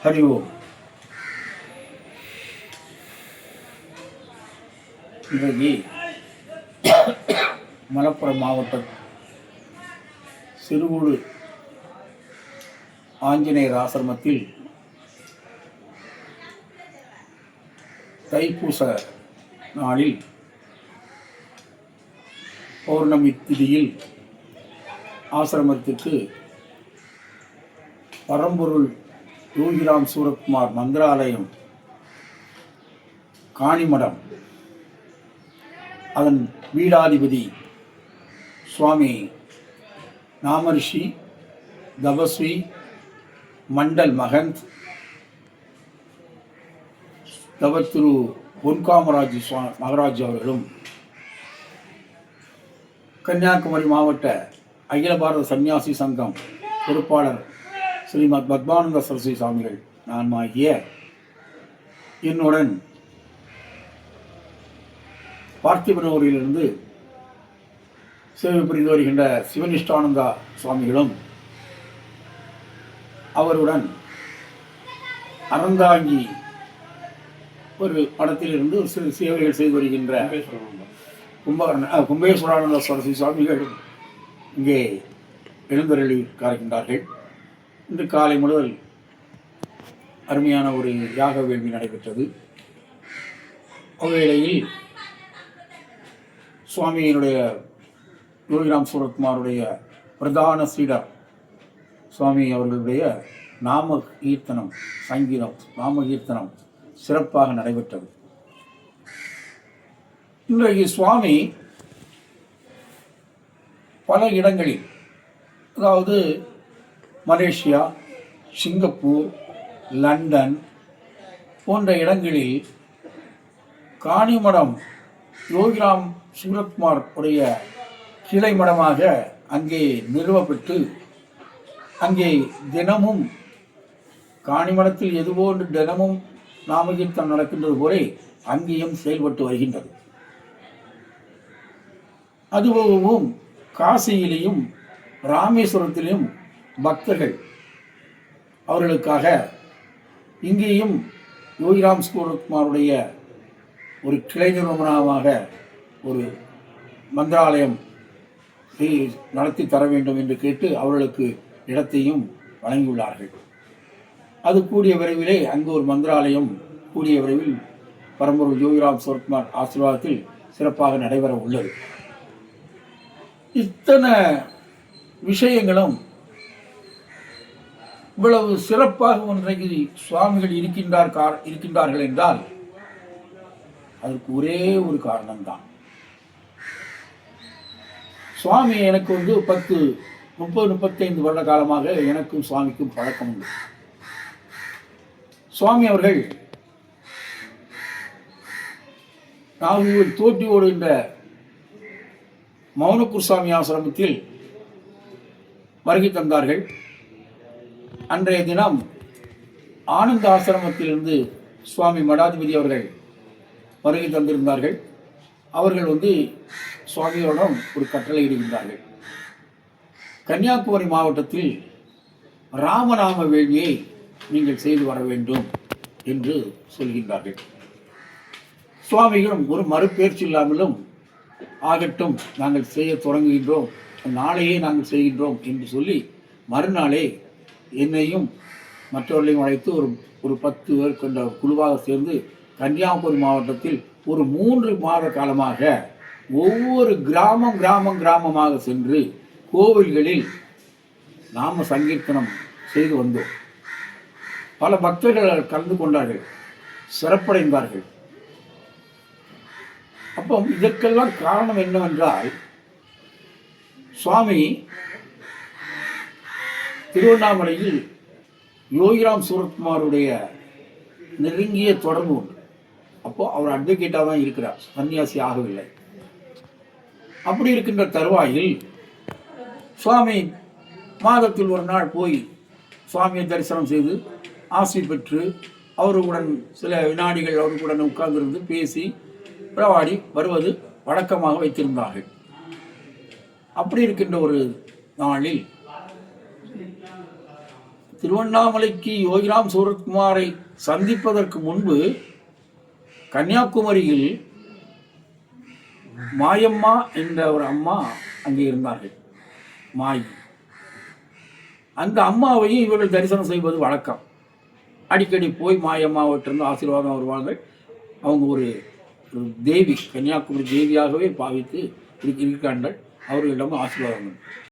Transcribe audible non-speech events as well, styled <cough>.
ஹரி ஓம் இன்றைக்கு <coughs> மலப்புரம் மாவட்டம் சிறுகுடு ஆஞ்சநேயர் ஆசிரமத்தில் தைப்பூச நாளில் பௌர்ணமி திதியில் ஆசிரமத்திற்கு பரம்பொருள் யோகிராம் சூரத்குமார் மந்திராலயம் காணிமடம். அதன் வீடாதிபதி சுவாமி நாமரிஷி தபஸ்வி மண்டல் மகந்த் தவத்திரு பொன்காமராஜ் சுவா மகராஜ் அவர்களும் கன்னியாகுமரி மாவட்ட அகில பாரத சன்னியாசி சங்கம் பொறுப்பாளர் ஸ்ரீமத் பத்மானந்த சரஸ்வதி சுவாமிகள் நான் ஆகிய என்னுடன் பார்த்திபனூரிலிருந்து சேவை புரிந்து வருகின்ற சிவனிஷ்டானந்தா சுவாமிகளும் அவருடன் அறந்தாங்கி ஒரு படத்திலிருந்து ஒரு சிறு சேவைகள் செய்து வருகின்ற கும்பகர்ண கும்பேஸ்வரானந்த சரஸ்வதி சுவாமிகள் இங்கே எழுந்தருளி காக்கின்றார்கள் இன்று காலை முதல் அருமையான ஒரு யாக வேள்வி நடைபெற்றது. அவ்வேளையில் சுவாமியினுடைய யோகிராம் சூரத்குமாருடைய பிரதான சீடர் சுவாமி அவர்களுடைய நாம கீர்த்தனம் சங்கீதம் நாம கீர்த்தனம் சிறப்பாக நடைபெற்றது. இன்றைக்கு சுவாமி பல இடங்களில் அதாவது மலேசியா சிங்கப்பூர் லண்டன் போன்ற இடங்களில் காணிமடம் யோகிராம் சூரத்குமார் உடைய கிளை மடமாக அங்கே நிறுவப்பட்டு அங்கே தினமும் காணிமடத்தில் எதுபோன்று தினமும் நாமகீர்த்தம் நடக்கின்றது போல அங்கேயும் செயல்பட்டு வருகின்றது. அதுபோகவும் காசியிலேயும் ராமேஸ்வரத்திலும் பக்தர்கள் அவர்களுக்காக இங்கேயும் யோகிராம் சூரத்குமாருடைய ஒரு கிளை நிறுவனமாக ஒரு மந்திராலயம் நடத்தி தர வேண்டும் என்று கேட்டு அவர்களுக்கு இடத்தையும் வழங்கியுள்ளார்கள். அது கூடிய விரைவிலே அங்கு ஒரு மந்திராலயம் கூடிய விரைவில் பரம்பூர் ஜோதிராம் சூரத்குமார் ஆசீர்வாதத்தில் சிறப்பாக நடைபெற உள்ளது. இத்தனை விஷயங்களும் இவ்வளவு சிறப்பாக ஒன்றைக்கு சுவாமிகள் இருக்கின்றார் கார் இருக்கின்றார்கள் என்றால் அதற்கு ஒரே ஒரு காரணம்தான். சுவாமி எனக்கு வந்து பத்து முப்பது முப்பத்தைந்து வருட காலமாக எனக்கும் சுவாமிக்கும் பழக்கம் உண்டு. சுவாமி அவர்கள் நாகூர் தோட்டி ஓடுகின்ற மௌனக்குருசாமி ஆசிரமத்தில் வருகை தந்தார்கள். அன்றைய தினம் ஆனந்த ஆசிரமத்திலிருந்து சுவாமி மடாதிபதி அவர்கள் வருகை தந்திருந்தார்கள். அவர்கள் வந்து சுவாமியோடம் ஒரு கட்டளை இடுகின்றார்கள். கன்னியாகுமரி மாவட்டத்தில் ராமநாம வேள்வியை நீங்கள் செய்து வர வேண்டும் என்று சொல்கின்றார்கள். சுவாமிகளும் ஒரு மறுபெயர்ச்சி இல்லாமலும் ஆகட்டும் நாங்கள் செய்ய தொடங்குகின்றோம் நாளையே நாங்கள் செய்கின்றோம் என்று சொல்லி மறுநாளே என்னையும் மற்றவர்களையும் அழைத்து ஒரு ஒரு பத்து பேர் கொண்ட குழுவாக சேர்ந்து கன்னியாகுமரி மாவட்டத்தில் ஒரு மூன்று மாத காலமாக ஒவ்வொரு கிராமம் கிராமம் கிராமமாக சென்று கோவில்களில் நாம சங்கீர்த்தனம் செய்து வந்தோம். பல பக்தர்கள் கலந்து கொண்டார்கள் சிறப்படைந்தார்கள். அப்போ இதற்கெல்லாம் காரணம் என்னவென்றால் சுவாமி திருவண்ணாமலையில் யோகிராம் சூரத்குமாருடைய நெருங்கிய தொடர்பு உண்டு. அப்போது அவர் அட்வொகேட்டாக தான் இருக்கிறார். சன்னியாசி ஆகவில்லை. அப்படி இருக்கின்ற தருவாயில் சுவாமி மாதத்தில் ஒரு நாள் போய் சுவாமியை தரிசனம் செய்து ஆசை பெற்று அவருடன் சில வினாடிகள் அவருடன் உட்கார்ந்திருந்து பேசி பிரவாடி வருவது வழக்கமாக வைத்திருந்தார்கள். அப்படி இருக்கின்ற ஒரு நாளில் திருவண்ணாமலைக்கு யோகிராம் சூரத்குமாரை சந்திப்பதற்கு முன்பு கன்னியாகுமரியில் மாயம்மா என்ற ஒரு அம்மா அங்கே இருந்தார்கள். மாய். அந்த அம்மாவையும் இவர்கள் தரிசனம் செய்வது வழக்கம். அடிக்கடி போய் மாயம்மாவிட்டிருந்து ஆசீர்வாதம் வருவாங்க அவங்க ஒரு தேவி கன்னியாகுமரி தேவியாகவே பாவித்து இருக்கின்றார்கள் இருக்கார்கள். அவர்களிடம் ஆசீர்வாதம்